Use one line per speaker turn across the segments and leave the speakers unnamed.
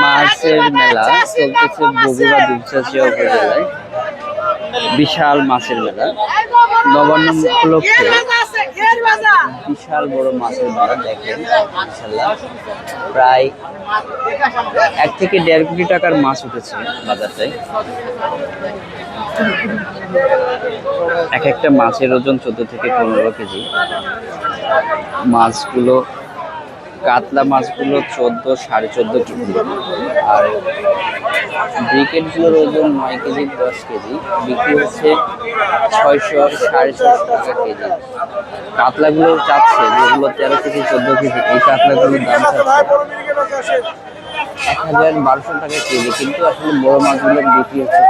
মাছের মেলা চলতেছে বগুড়া দুপচাচিয়া উপজেলায়। বিশাল মাছের মেলা। নবান্ন উপলক্ষে বিশাল বড় মাছের মেলা দেখেন প্রায় এক থেকে দেড় কোটি টাকার মাছ উঠেছে বাজারটায়। এক একটা মাছের ওজন চোদ্দ থেকে পনেরো কেজি। মাছগুলো কাতলা মাছগুলো চোদ্দ, সাড়ে চোদ্দ কেজি। আর ব্রিকেটগুলোর ওজন নয় কেজি, দশ কেজি। বিক্রি হচ্ছে ছয়শো, সাড়ে ছয়শো টাকা কেজি। কাতলাগুলো চাচ্ছে যেগুলো তেরো কেজি, চোদ্দ কেজি। এই কাতলাগুলোর দাম এক হাজার বারোশো টাকা কেজি। কিন্তু আসলে বড় মাছগুলোর বিক্রি হচ্ছে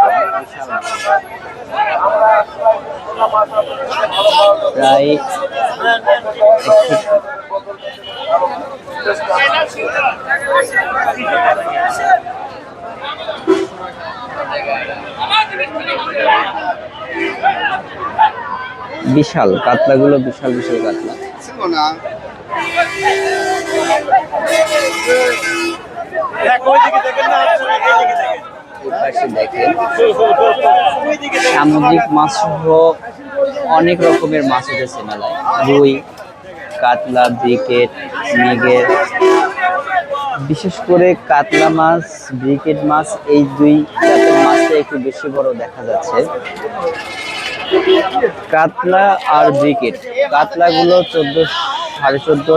প্রায় বিশাল কাতলাগুলো বিশাল বিশাল কাতলা সামুদ্রিক মাছ সহ অনেক রকমের মাছ উঠেছে মেলায়। রুই, কাতলা, ব্রিকেট মৃগের বিশেষ করে কাতলা মাছ, ব্রিকেট মাছ, এই দুই জাতের মাছটা একটু বেশি বড় দেখা যাচ্ছে। কাতলা আর ব্রিকেট। কাতলাগুলো চোদ্দ, সাড়ে চোদ্দ,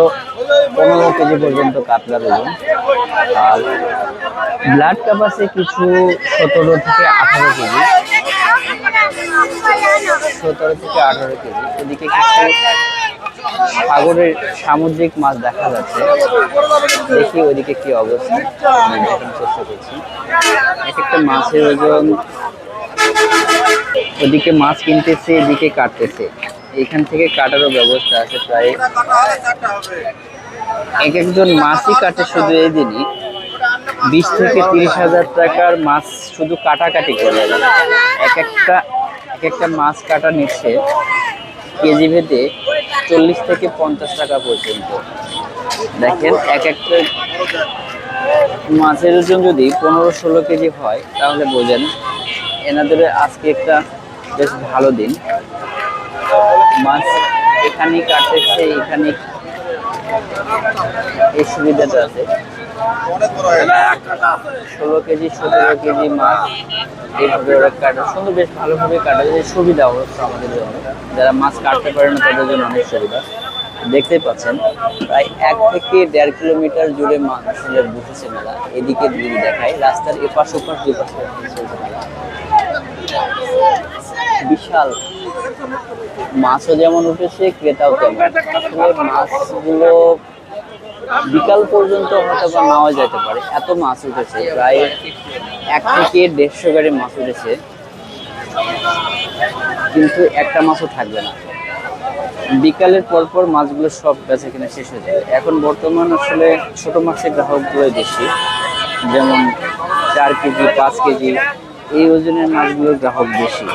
পনেরো কেজি পর্যন্ত কাতলা ওজন আর ব্লাড আছে কিছু সতেরো থেকে আঠারো কেজি। সতেরো থেকে আঠারো কেজি। ওদিকে কিছু সাগরের সামুদ্রিক মাছ দেখা যাচ্ছে। দেখি ওদিকে কি অবস্থা। চেষ্টা করছি। এক একটা মাছের ওজন ওদিকে মাছ কিনতেছে, এদিকে কাটতেছে। এখান থেকে কাটারও ব্যবস্থা আছে প্রায়। এক একজন মাছই কাটে শুধু এই দিনই। বিশ থেকে তিরিশ হাজার টাকার মাছ শুধু কাটাকাটি করে। এক একটা এক একটা মাছ কাটা নিচ্ছে কেজি ভেদে চল্লিশ থেকে পঞ্চাশ টাকা পর্যন্ত। দেখেন, এক একটা মাছের ওজন যদি পনেরো ষোলো কেজি হয়, তাহলে বোঝেন এনাদের আজকে একটা বেশ ভালো দিন। মাছ এখানেই কাটতেছে এখানে এই সুবিধাটা আছে। ষোলো কেজি, সতেরো কেজি মাছ এইভাবে ওরা কাটে। সুন্দর বেশ ভালোভাবে কাটে, এই সুবিধা অবশ্য আমাদের জন্য। যারা মাছ কাটতে পারে না, তাদের জন্য অনেক সুবিধা। দেখতেই পাচ্ছেন, প্রায় এক থেকে দেড় কিলোমিটার জুড়ে মানুষের বসেছে মেলা। এদিকে যদি দেখায়, রাস্তার এপাশ ওপাশ দুপাশে মেলা। বিশাল। মাছও যেমন উঠেছে, ক্রেতাও তেমন। আসলে মাছগুলো বিকাল পর্যন্ত হয়তো বা নাও যেতে পারে। এত মাছ উঠেছে, প্রায় এক থেকে দেড়শো গাড়ি মাছ উঠেছে। কিন্তু একটা মাছও থাকবে না। বিকালের পর পর মাছগুলো সব বেচা কিনা শেষ হয়ে যাবে। এখন বর্তমান আসলে ছোট মাছের গ্রাহকগুলোই বেশি। যেমন চার কেজি, পাঁচ কেজি এই ওজনের মাছগুলোর গ্রাহক বেশি।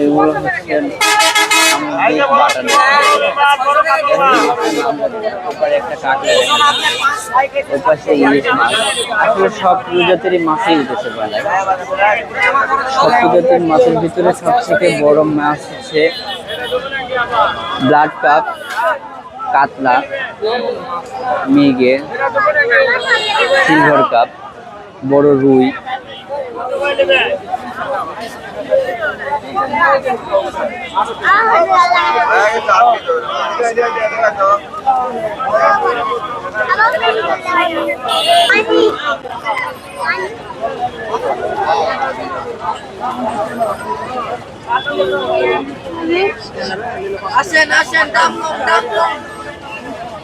এগুলো মাছ সব প্রজাতিরই মাছই উঠেছে সব প্রজাতির মাছের ভিতরে সবথেকে বড় মাছ। হচ্ছে ব্লাড কাপ কাতলা মিগে সিলভার কাপ বড় রুই।
আসেন আসেন দাম কম দাম কম।